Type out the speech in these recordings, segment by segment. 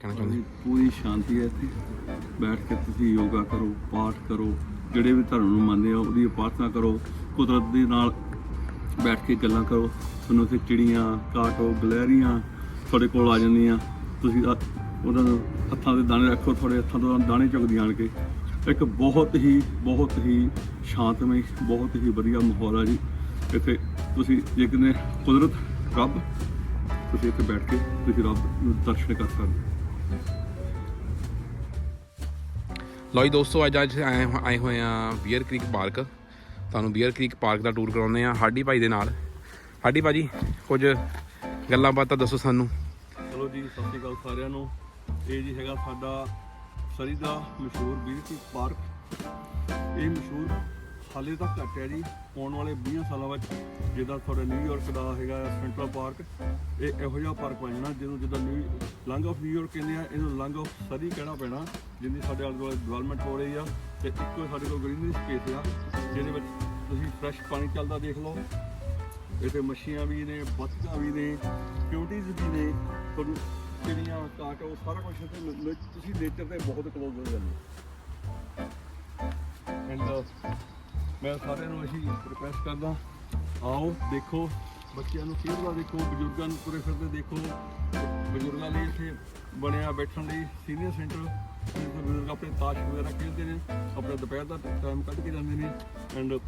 ਕਹਿਣਾ ਚਾਹੁੰਦੇ? ਪੂਰੀ- ਸ਼ਾਂਤੀ ਹੈ ਇੱਥੇ। ਬੈਠ ਕੇ ਤੁਸੀਂ ਯੋਗਾ ਕਰੋ ਪਾਠ ਕਰੋ ਜਿਹੜੇ ਵੀ ਧਰਮ ਨੂੰ ਮੰਨਦੇ ਹੋ ਉਹਦੀ ਉਪਾਸਨਾ ਕਰੋ ਕੁਦਰਤ ਦੇ ਨਾਲ ਬੈਠ ਕੇ ਗੱਲਾਂ ਕਰੋ। ਤੁਹਾਨੂੰ ਉੱਥੇ ਚਿੜੀਆਂ ਕਾਟੋ ਗਲੈਰੀਆਂ ਤੁਹਾਡੇ ਕੋਲ ਆ ਜਾਂਦੀਆਂ। ਤੁਸੀਂ ਉਹਨਾਂ ਨੂੰ ਹੱਥਾਂ ਦੇ ਦਾਣੇ ਰੱਖੋ ਤੁਹਾਡੇ ਹੱਥਾਂ ਤੋਂ ਦਾਣੇ ਚੁਗਦੀਆਂ ਆਣ ਕੇ। ਇੱਕ ਬਹੁਤ ਹੀ ਬਹੁਤ ਹੀ ਸ਼ਾਂਤਮਈ ਬਹੁਤ ਹੀ ਵਧੀਆ ਮਾਹੌਲ ਆ ਜੀ। ਇੱਥੇ ਤੁਸੀਂ ਜੇ ਕਿਨੇ ਕੁਦਰਤ ਰੱਬ ਤੁਸੀਂ ਇੱਥੇ ਬੈਠ ਕੇ ਤੁਸੀਂ ਰੱਬ ਨੂੰ ਦਰਸ਼ਨ ਕਰ ਸਕਦੇ ਹੋ। ਜੀ ਦੋਸਤੋ, ਅੱਜ ਅੱਜ ਆਏ ਆਏ ਹੋਏ ਆ ਬੀਅਰ ਕ੍ਰੀਕ ਪਾਰਕ। ਤੁਹਾਨੂੰ ਬੀਅਰ ਕ੍ਰੀਕ ਪਾਰਕ ਦਾ ਟੂਰ ਕਰਾਉਂਦੇ ਆ ਹਾਡੀ ਭਾਈ ਦੇ ਨਾਲ। ਹਾਡੀ ਭਾਜੀ, ਕੁਝ ਗੱਲਾਂ ਬਾਤਾਂ ਦੱਸੋ ਸਾਨੂੰ। ਚਲੋ ਜੀ, ਸਤਿ ਸ਼੍ਰੀ ਅਕਾਲ ਸਾਰਿਆਂ ਨੂੰ। ਇਹ ਜੀ ਹੈਗਾ ਸਾਡਾ ਸਰੀ ਦਾ ਮਸ਼ਹੂਰ ਬਿਊਟੀ ਪਾਰਕ। ਇਹ ਮਸ਼ਹੂਰ ਹਾਲੇ ਤਾਂ ਘੱਟ ਹੈ ਜੀ। ਆਉਣ ਵਾਲੇ 20 ਸਾਲਾਂ ਵਿੱਚ ਜਿੱਦਾਂ ਤੁਹਾਡਾ ਨਿਊਯਾਰਕ ਦਾ ਹੈਗਾ ਸੈਂਟਰਲ ਪਾਰਕ ਇਹ ਇਹੋ ਜਿਹਾ ਪਾਰਕ ਬਣ ਜਾਣਾ ਜਿਹਨੂੰ ਜਿੱਦਾਂ ਨਿਊ ਲੰਗ ਆਫ ਨਿਊਯਾਰਕ ਕਹਿੰਦੇ ਆ, ਇਹਨੂੰ ਲੰਗ ਆਫ ਸਰੀ ਕਹਿਣਾ ਪੈਣਾ, ਜਿੰਨੀ ਸਾਡੇ ਆਲੇ ਦੁਆਲੇ ਡਿਵੈਲਪਮੈਂਟ ਹੋ ਰਹੀ ਆ ਤੇ ਇੱਕੋ ਸਾਡੇ ਕੋਲ ਗ੍ਰੀਨਰੀ ਸਪੇਸ ਆ, ਜਿਹਦੇ ਵਿੱਚ ਤੁਸੀਂ ਫਰੈਸ਼ ਪਾਣੀ ਚੱਲਦਾ ਦੇਖ ਲਓ। ਇੱਥੇ ਮੱਛੀਆਂ ਵੀ ਨੇ ਬੱਤਖਾਂ ਵੀ ਨੇ ਕਿਊਟੀਜ਼ ਵੀ ਨੇ, ਤੁਹਾਨੂੰ ਚਿੜੀਆਂ ਕਾਟੋ ਸਾਰਾ ਕੁਝ ਇੱਥੇ ਤੁਸੀਂ ਨੇਚਰ ਦੇ ਬਹੁਤ ਕਲੋਜ਼ ਹੋ ਜਾਂਦੇ ਐਂਡ ਮੈਂ ਸਾਰਿਆਂ ਨੂੰ ਅਸੀਂ ਰਿਕੁਐਸਟ ਕਰਦਾ ਆਓ ਦੇਖੋ ਬੱਚਿਆਂ ਨੂੰ ਖੇਡਦਾ ਦੇਖੋ ਬਜ਼ੁਰਗਾਂ ਨੂੰ ਤੁਰੇ ਫਿਰਦੇ ਦੇਖੋ। ਬਜ਼ੁਰਗਾਂ ਲਈ ਇੱਥੇ ਬਣਿਆ ਬੈਠਣ ਲਈ ਸੀਨੀਅਰ ਸੈਂਟਰ ਜਿੱਥੇ ਬਜ਼ੁਰਗ ਆਪਣੇ ਤਾਸ਼ ਵਗੈਰਾ ਖੇਡਦੇ ਨੇ ਆਪਣਾ ਦੁਪਹਿਰ ਦਾ ਟਾਈਮ ਕੱਢ ਕੇ ਜਾਂਦੇ ਨੇ ਐਂਡ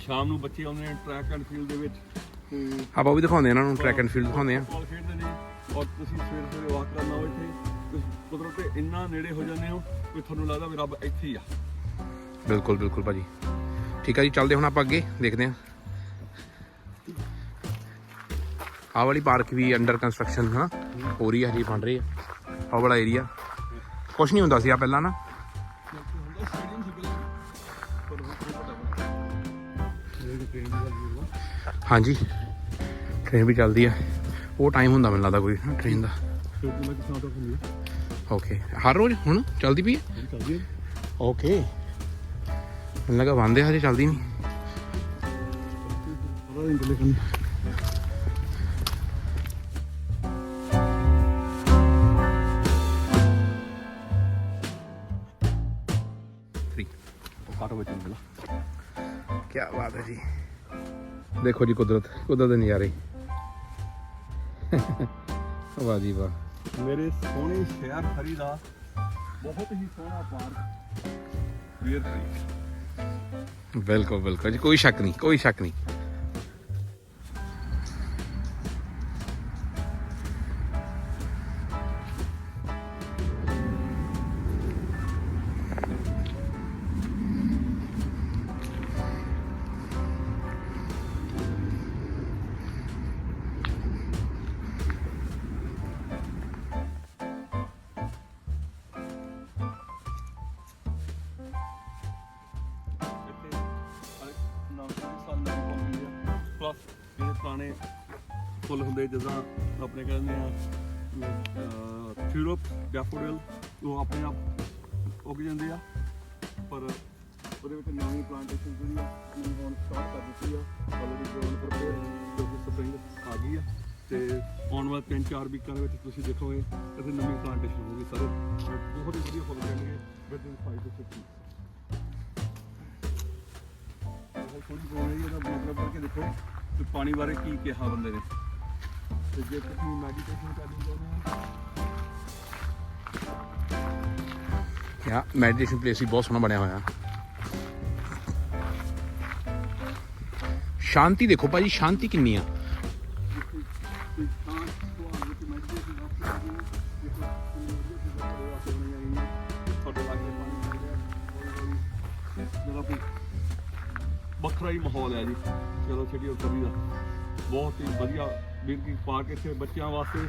ਸ਼ਾਮ ਨੂੰ ਬੱਚੇ ਆਉਂਦੇ ਨੇ ਟਰੈਕ ਐਂਡ ਫੀਲਡ ਦੇ ਵਿੱਚ। ਤੇ ਆਪਾਂ ਉਹ ਵੀ ਦਿਖਾਉਂਦੇ ਆ ਇਹਨਾਂ ਨੂੰ ਟਰੈਕ ਐਂਡ ਫੀਲਡ ਦਿਖਾਉਂਦੇ ਆ ਖੇਡਦੇ ਨੇ ਔਰ ਤੁਸੀਂ ਸਵੇਰੇ ਸਵੇਰੇ ਵਾਕ ਕਰਨ ਆਓ ਇੱਥੇ ਤੁਸੀਂ ਕੁਦਰਤ ਦੇ ਇੰਨਾ ਨੇੜੇ ਹੋ ਜਾਂਦੇ ਹੋ ਕਿ ਤੁਹਾਨੂੰ ਲੱਗਦਾ ਵੀ ਰੱਬ ਇੱਥੇ ਹੀ ਆ। ਬਿਲਕੁਲ ਬਿਲਕੁਲ ਭਾਜੀ। ਠੀਕ ਆ ਜੀ ਚੱਲਦੇ ਹੁਣ ਆਪਾਂ ਅੱਗੇ ਦੇਖਦੇ ਆ ਆਹ ਵਾਲੀ ਪਾਰਕ ਵੀ ਅੰਡਰ ਕੰਸਟਰਕਸ਼ਨ ਹਾਂ ਹੋ ਰਹੀ ਹੈ ਹਜੇ ਬਣ ਰਹੀ ਹੈ ਆਹ ਵਾਲਾ ਏਰੀਆ ਕੁਝ ਨਹੀਂ ਹੁੰਦਾ ਸੀ ਆ ਪਹਿਲਾਂ ਨਾ। ਹਾਂਜੀ। ਟ੍ਰੇਨ ਵੀ ਚੱਲਦੀ ਆ। ਉਹ ਟਾਈਮ ਹੁੰਦਾ ਮੈਨੂੰ ਲੱਗਦਾ ਕੋਈ ਟ੍ਰੇਨ ਦਾ। ਹੈ ਓਕੇ ਹਰ ਰੋਜ਼ ਹੁਣ? ਚੱਲਦੀ ਪਈ ਹੈ ਹੈ ਓਕੇ ਮੈਨੂੰ ਲੱਗਾ ਬੰਦ ਹੈ ਹਜੇ ਚੱਲਦੀ ਨਹੀਂ ਪਤਾ ਨਹੀਂ ਕਿੱਲੇ ਕੰਨ ਥ੍ਰੀ ਉਹ ਕਾਟੋ ਵਿੱਚ ਨਿਕਲਾ। ਕੀ ਬਾਤ ਹੈ ਜੀ। ਦੇਖੋ ਜੀ ਕੁਦਰਤ ਕੁਦਰਤ ਦੇ ਨਜ਼ਾਰੇ। ਵਾਹ ਜੀ ਵਾਹ। ਮੇਰੇ ਸੋਹਣੇ ਸ਼ਹਿਰ ਹਰੀ ਬਿਲਕੁਲ ਬਿਲਕੁਲ ਜੀ ਕੋਈ ਸ਼ੱਕ ਨਹੀਂ ਕੋਈ ਸ਼ੱਕ ਨਹੀਂ। ਪੁਰਾਣੇ ਫੁੱਲ ਹੁੰਦੇ ਜਿੱਦਾਂ ਆਪਣੇ ਕਹਿੰਦੇ ਆ ਥਿਊਰੋਪ ਡੈਫੋਡਿਲ, ਉਹ ਆਪਣੇ ਆਪ ਉੱਗ ਜਾਂਦੇ ਆ। ਪਰ ਉਹਦੇ ਵਿੱਚ ਨਵੀਂ ਪਲਾਂਟੇਸ਼ਨ ਜਿਹੜੀ ਆ ਉਹ ਹੁਣ ਸਟਾਰਟ ਕਰ ਦਿੱਤੀ ਆ ਆਲਰੇਡੀ ਗਰੋਨ ਪ੍ਰਪੇਅਰ ਕਿਉਂਕਿ ਸਪਰਿੰਗ ਆ ਗਈ ਆ। ਤੇ ਆਉਣ ਵਾਲੇ ਤਿੰਨ ਚਾਰ ਵੀਕਾਂ ਦੇ ਵਿੱਚ ਤੁਸੀਂ ਦੇਖੋਗੇ, ਇੱਥੇ ਨਵੀਂ ਪਲਾਂਟੇਸ਼ਨ ਹੋਊਗੀ ਸਾਰੇ। ਬਹੁਤ ਹੀ ਵਧੀਆ ਫੁੱਲ ਜਾਣਗੇ ਵਿਦਿਨ 5 ਤੋਂ 6 ਉਹ ਥੋੜੀ ਬੋਲ ਰਹੀ ਇਹਦਾ ਮਤਲਬ ਪੜ੍ਹ ਦੇਖੋ। ਕਿ ਪਾਣੀ ਬਾਰੇ ਕੀ ਕਿਹਾ ਬੰਦੇ ਨੇ? ਤੇ ਜੇ ਤੁਸੀਂ ਮੈਡੀਟੇਸ਼ਨ ਕਰਨੀ ਚਾਹੁੰਦੇ ਹੋ। ਯਾ ਮੈਡੀਟੇਸ਼ਨ ਪਲੇਸ ਵੀ ਬਹੁਤ ਸੋਹਣਾ ਬਣਿਆ ਹੋਇਆ। ਸ਼ਾਂਤੀ ਦੇਖੋ ਭਾਜੀ ਸ਼ਾਂਤੀ ਕਿੰਨੀ ਆ। ਵੱਖਰਾ ਹੀ ਮਾਹੌਲ ਹੈ ਜੀ। ਚਲੋ ਸਿਟੀ ਆਫ ਸਰੀ ਦਾ। ਬਹੁਤ ਹੀ ਵਧੀਆ ਬਿਲਕੁਲ ਪਾਰਕ ਇੱਥੇ ਬੱਚਿਆਂ ਵਾਸਤੇ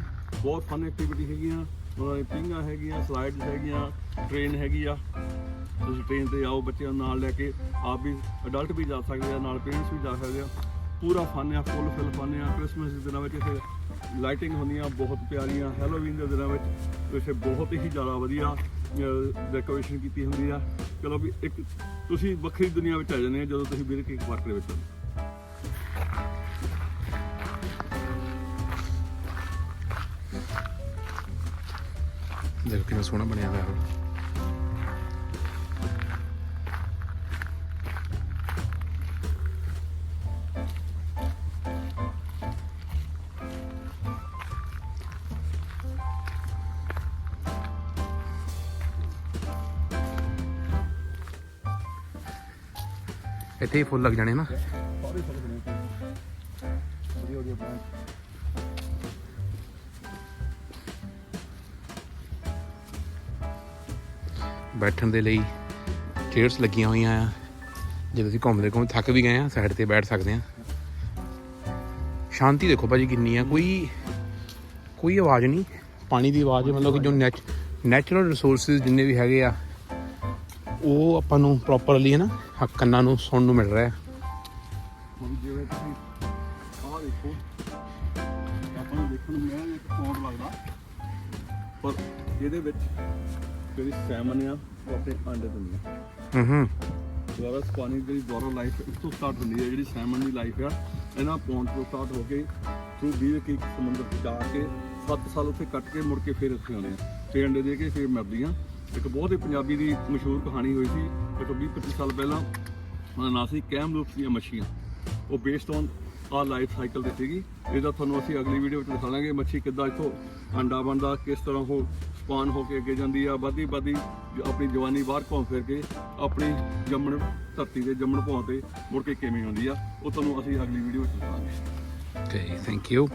ਬਹੁਤ ਫਨ ਐਕਟੀਵਿਟੀ ਹੈਗੀਆਂ। ਉਹਨਾਂ ਦੀ ਪਿੰਗਾਂ ਹੈਗੀਆਂ ਸਲਾਈਡਸ ਹੈਗੀਆਂ ਟ੍ਰੇਨ ਹੈਗੀ ਆ। ਤੁਸੀਂ ਟ੍ਰੇਨ ਤੇ ਆਓ, ਬੱਚਿਆਂ ਨੂੰ ਨਾਲ ਲੈ ਕੇ ਆਪ ਵੀ ਅਡਲਟ ਵੀ ਜਾ ਸਕਦੇ ਆ, ਨਾਲ ਪੇਰੈਂਟਸ ਵੀ ਜਾ ਸਕਦੇ ਆ। ਪੂਰਾ ਫਨ ਆ ਫੁੱਲ ਫਿਲ ਫਨ ਆ। ਕ੍ਰਿਸਮਸ ਦੇ ਦਿਨਾਂ ਵਿੱਚ ਇੱਥੇ ਲਾਈਟਿੰਗ ਹੁੰਦੀਆਂ, ਬਹੁਤ ਪਿਆਰੀਆਂ। ਹੈਲੋਵੀਨ ਦੇ ਦਿਨਾਂ ਵਿੱਚ ਇੱਥੇ ਬਹੁਤ ਹੀ ਜ਼ਿਆਦਾ ਵਧੀਆ ਡੈਕੋਰੇਸ਼ਨ ਕੀਤੀ ਹੁੰਦੀ ਆ। ਚਲੋ ਵੀ ਇੱਕ ਤੁਸੀਂ ਵੱਖਰੀ ਦੁਨੀਆ ਵਿੱਚ ਆ ਜਾਂਦੇ ਆ ਜਦੋਂ ਤੁਸੀਂ ਵੀਰ ਕੇ ਪਾਰਕ ਦੇ ਵਿੱਚ ਆਉਂਦੇ ਦੇਖੋ ਕਿੰਨਾ ਸੋਹਣਾ ਬਣਿਆ ਹੋਇਆ। ਉਹ ਇੱਥੇ ਹੀ ਫੁੱਲ ਲੱਗ ਜਾਣੇ ਨਾ। ਸਾਰੇ ਫਲ ਬਣੇ ਵਧੀਆ ਵਧੀਆ ਪਲਾਂਟ ਬੈਠਣ ਦੇ ਲਈ ਚੇਅਰਸ ਲੱਗੀਆਂ ਹੋਈਆਂ ਆ। ਜੇ ਤੁਸੀਂ ਘੁੰਮਦੇ ਘੁੰਮ ਥੱਕ ਵੀ ਗਏ ਆ ਸਾਈਡ ਤੇ ਬੈਠ ਸਕਦੇ ਆ। ਸ਼ਾਂਤੀ ਦੇਖੋ ਭਾਜੀ ਕਿੰਨੀ ਆ। ਕੋਈ ਕੋਈ ਆਵਾਜ਼ ਨਹੀਂ। ਪਾਣੀ ਦੀ ਆਵਾਜ਼ ਮਤਲਬ ਕਿ ਜੋ ਨੈਚ ਨੈਚੁਰਲ ਰਿਸੋਰਸਸ ਜਿੰਨੇ ਵੀ ਹੈਗੇ ਆ ਉਹ ਆਪਾਂ ਨੂੰ ਪ੍ਰੋਪਰਲੀ ਹੈ ਨਾ ਹ- ਕੰਨਾਂ ਨੂੰ ਸੁਣਨ ਨੂੰ ਮਿਲ ਰਿਹਾ ਹੈ। ਹੁਣ ਜਿਵੇਂ ਤੁਸੀਂ ਆਹ ਦੇਖੋ ਆਪਾਂ ਨੂੰ ਦੇਖਣ ਨੂੰ ਮੈਂ ਇੱਕ ਪੌਂਡ ਲੱਗਦਾ। ਪਰ ਇਹਦੇ ਵਿੱਚ ਜਿਹੜੀ ਸੈਮਨ ਆ ਉਹ ਆਪਣੇ ਅੰਡੇ ਦਿੰਦੀ ਆ। ਹੂੰ ਹੂੰ ਦੁਆਰਾ ਦੀ ਦੁਆਰਾ ਲਾਈਫ ਇੱਥੋਂ ਸਟਾਰਟ ਹੁੰਦੀ ਹੈ ਜਿਹੜੀ ਸੈਮਨ ਦੀ ਲਾਈਫ ਆ ਇਹਨਾਂ ਪੌਂਡ ਤੋਂ ਸਟਾਰਟ ਹੋ ਕੇ ਥਰੂ ਵੀਰ ਕੀ ਸਮੁੰਦਰ 'ਚ ਜਾ ਕੇ 7 ਸਾਲ ਉੱਥੇ ਕੱਟ ਕੇ ਮੁੜ ਕੇ ਫਿਰ ਇੱਥੇ ਆਉਂਦੇ ਆ। ਤੇ ਅੰਡੇ ਦੇ ਕੇ ਫਿਰ ਮਰਦੀਆਂ ਇੱਕ ਬਹੁਤ ਹੀ ਪੰਜਾਬੀ ਦੀ ਮਸ਼ਹੂਰ ਕਹਾਣੀ ਹੋਈ ਸੀ, ਇੱਕ 20 25 ਸਾਲ ਪਹਿਲਾਂ, ਉਹਦਾ ਨਾਂ ਸੀ ਕੈਮਲੂਪਸ ਦੀਆਂ ਮੱਛੀਆਂ। ਉਹ based on a life cycle ਤੇ ਸੀਗੀ। ਇਹਦਾ ਤੁਹਾਨੂੰ ਅਸੀਂ ਅਗਲੀ ਵੀਡੀਓ ਵਿੱਚ ਦਿਖਾਵਾਂਗੇ ਮੱਛੀ ਕਿੱਦਾਂ ਇੱਥੋਂ ਅੰਡਾ ਬਣਦਾ, ਕਿਸ ਤਰ੍ਹਾਂ ਉਹ ਸਪਾਨ ਹੋ ਕੇ ਅੱਗੇ ਜਾਂਦੀ ਆ ਵਧੀ ਵਧੀ ਆਪਣੀ ਜਵਾਨੀ ਬਾਹਰ ਘੁੰਮ ਫਿਰ ਕੇ ਆਪਣੀ ਜੰਮਣ ਧਰਤੀ ਦੇ ਜੰਮਣ ਭੌਂ ਤੇ ਮੁੜ ਕੇ ਕਿਵੇਂ ਹੁੰਦੀ ਆ, ਉਹ ਤੁਹਾਨੂੰ ਅਸੀਂ ਅਗਲੀ ਵੀਡੀਓ ਵਿੱਚ ਦਿਖਾਵਾਂਗੇ। ਓਕੇ ਥੈਂਕ ਯੂ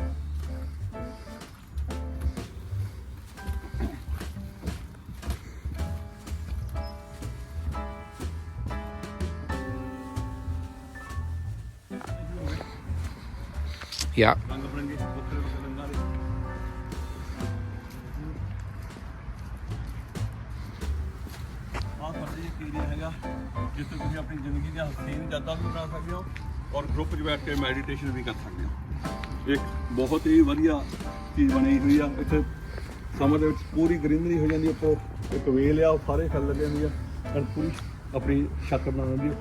ਯਾ ਰੰਗ ਬਰੰਗੇ ਜਿੱਥੇ ਤੁਸੀਂ ਆਪਣੀ ਜ਼ਿੰਦਗੀ ਦੀਆਂ ਹਸੀਨ ਯਾਦਾਂ ਵੀ ਬਣਾ ਸਕਦੇ ਹੋ ਔਰ ਗਰੁੱਪ 'ਚ ਬੈਠ ਕੇ ਮੈਡੀਟੇਸ਼ਨ ਵੀ ਕਰ ਸਕਦੇ ਹੋ। ਇੱਕ ਬਹੁਤ ਹੀ ਵਧੀਆ ਚੀਜ਼ ਬਣੀ ਹੋਈ ਆ। ਇੱਥੇ ਸਮਰ ਦੇ ਵਿੱਚ ਪੂਰੀ ਗ੍ਰੀਨਰੀ ਹੋ ਜਾਂਦੀ ਹੈ। ਉੱਪਰ ਇੱਕ ਵੇਲ ਆ, ਉਹ ਸਾਰੇ ਫਲ ਲੱਗੇ ਹੁੰਦੇ ਆ। ਔਰ ਪੂਰੀ ਆਪਣੀ ਛੱਤ ਬਣਾ ਦਿੰਦੀ ਹੈ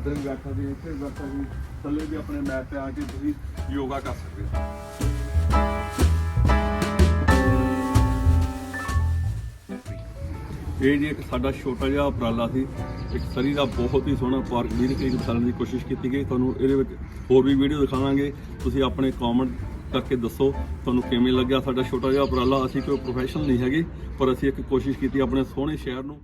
ਇੱਧਰ ਵੀ ਬੈਠਾ ਸੀ, ਇੱਥੇ ਵੀ ਬੈਠਾ ਸੀ, ਥੱਲੇ ਵੀ ਆਪਣੇ ਮੈਟ ਤੇ ਆ ਕੇ ਤੁਸੀਂ ਯੋਗਾ ਕਰ ਸਕਦੇ ਹੋ। ਇਹ ਜੀ ਇੱਕ ਸਾਡਾ ਛੋਟਾ ਜਿਹਾ ਉਪਰਾਲਾ ਸੀ, ਇੱਕ ਸਰੀ ਦਾ ਬਹੁਤ ਹੀ ਸੋਹਣਾ ਪਾਰਕ ਵੀਰ ਕੇ ਦਿਖਾਉਣ ਦੀ ਕੋਸ਼ਿਸ਼ ਕੀਤੀ ਗਈ। ਤੁਹਾਨੂੰ ਇਹਦੇ ਵਿੱਚ ਹੋਰ ਵੀ ਵੀਡੀਓ ਦਿਖਾਵਾਂਗੇ। ਤੁਸੀਂ ਆਪਣੇ ਕਮੈਂਟ ਕਰਕੇ ਦੱਸੋ, ਤੁਹਾਨੂੰ ਕਿਵੇਂ ਲੱਗਿਆ ਸਾਡਾ ਛੋਟਾ ਜਿਹਾ ਉਪਰਾਲਾ? ਅਸੀਂ ਕੋਈ ਪ੍ਰੋਫੈਸ਼ਨਲ ਨਹੀਂ ਹੈਗੇ, ਪਰ ਅਸੀਂ ਇੱਕ ਕੋਸ਼ਿਸ਼ ਕੀਤੀ ਆਪਣੇ ਸੋਹਣੇ ਸ਼ਹਿਰ ਨੂੰ